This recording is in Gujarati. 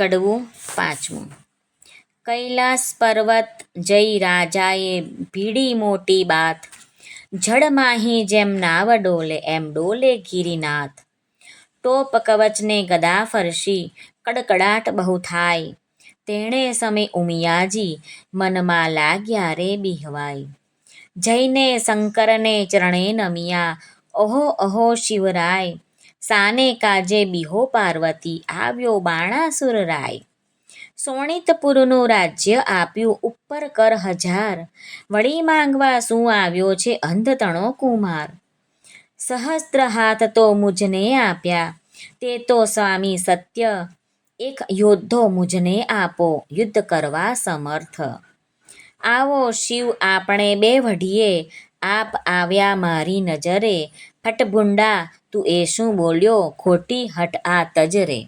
કડવું પાંચમું. કૈલાસ પર્વત જઈ રાજાએ ભીડી મોટી બાત જળમાહી જેમ નાવ ડોલે એમ ડોલે ગિરિનાથ. ટોપ કવચને ગદા ફરશી, કડકડાટ બહુ થાય. તેણે સમે ઉમિયાજી, મનમાં લાગ્યા રે બિહવાય. જઈને શંકરને ચરણે નમિયા, ઓહો અહો શિવરાય. સાને કાજે બિહો પાર્વતી આવ્યો બાણાસુર રાય. સોણિતપુરનું રાજ્ય આપ્યું ઉપર કર હજાર. વળી માંગવા શું આવ્યો છે અંધતણો કુમાર. સહસ્ત્ર હાથ તો મુજને આપ્યા. તે તો સ્વામી સત્ય. એક યોદ્ધો મુજને આપો. યુદ્ધ કરવા સમર્થ. આવો શિવ આપણે બે વઢીએ. આપ આવ્યા મારી નજરે. ફટભુંડા તું એ શું બોલ્યો? ખોટી હઠ આ તજ રે